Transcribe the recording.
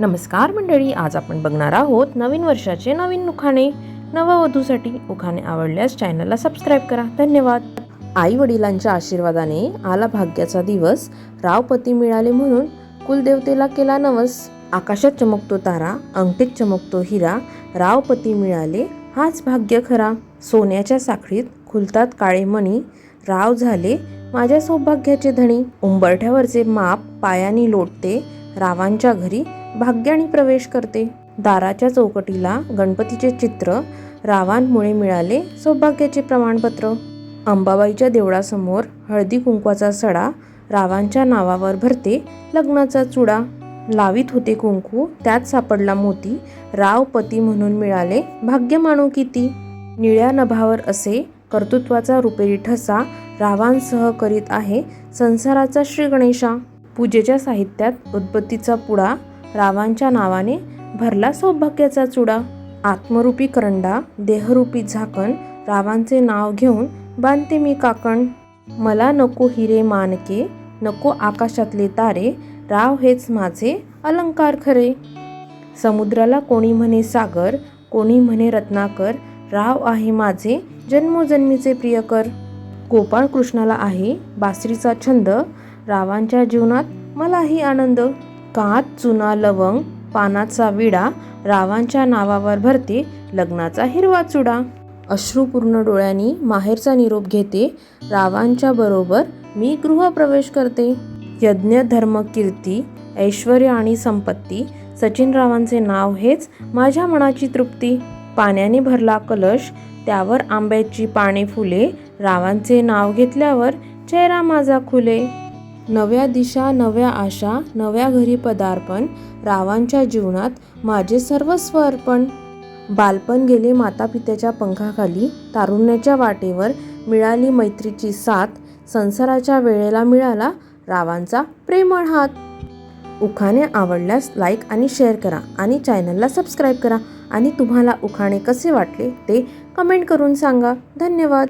नमस्कार मंडळी आज आपण बघणार आहोत नवीन वर्षाचे नवीन उखाणे. नववधूसाठी उखाणे आवडल्यास चॅनलला सबस्क्राईब करा. धन्यवाद. आई वडिलांच्या आशीर्वादाने आला भाग्याचा दिवस. रावपती मिळाले म्हणून कुलदेवतेला केला नवस. आकाशात चमकतो तारा अंगठीत चमकतो हिरा. रावपती मिळाले हाच भाग्य खरा. सोन्याच्या साखळीत खुलतात काळे मणी. राव झाले माझ्या सौभाग्याचे धणी. उंबरठ्यावरचे माप पायानी लोटते. रावांच्या घरी भाग्याने प्रवेश करते. दाराच्या चौकटीला गणपतीचे चित्र रावांमुळे मिळाले सौभाग्याचे प्रमाणपत्र. अंबाबाईच्या देवळासमोर हळदी कुंकवाचा सडा रावांच्या नावावर भरते लग्नाचा चुडा. लावीत होते कुंकू त्यात सापडला मोती राव पती म्हणून मिळाले भाग्य मानू किती. निळ्या नभावर असे कर्तृत्वाचा रुपेरी ठसा रावांसह करीत आहे संसाराचा श्री गणेशा. पूजेच्या साहित्यात उद्बत्तीचा पुडा रावांच्या नावाने भरला सौभाग्याचा चुडा. आत्मरूपी करंडा देहरूपी झाकण रावांचे नाव घेऊन बांधते मी काकण. मला नको हिरे मानके नको आकाशातले तारे राव हेच माझे अलंकार खरे. समुद्राला कोणी म्हणे सागर कोणी म्हणे रत्नाकर राव आहे माझे जन्मोजन्मीचे प्रियकर. गोपाळ कृष्णाला आहे बासरीचा छंद रावांच्या जीवनात मलाही आनंद. कात चुना लवंग पानाचा विडा रावांच्या नावावर भरते लग्नाचा हिरवा चुडा. अश्रुपूर्ण डोळ्यांनी माहेरचा निरोप घेते रावांच्या बरोबर मी गृहप्रवेश करते. यज्ञ धर्म कीर्ती ऐश्वर आणि संपत्ती सचिन रावांचे नाव हेच माझ्या मनाची तृप्ती. पाण्याने भरला कलश त्यावर आंब्याची पाने फुले रावांचे नाव घेतल्यावर चेहरा माझा खुले. नव्या दिशा नव्या आशा नव्या घरी पदार्पण रावांच्या जीवनात माझे सर्वस्व अर्पण बालपण गेले मातापित्याच्या पंखाखाली तारुण्याच्या वाटेवर मिळाली मैत्रीची साथ संसाराच्या वेळेला मिळाला रावांचा प्रेमळ हात. उखाणे आवडल्यास लाईक आणि शेअर करा आणि चॅनलला सबस्क्राईब करा. आणि तुम्हाला उखाणे कसे वाटले ते कमेंट करून सांगा. धन्यवाद.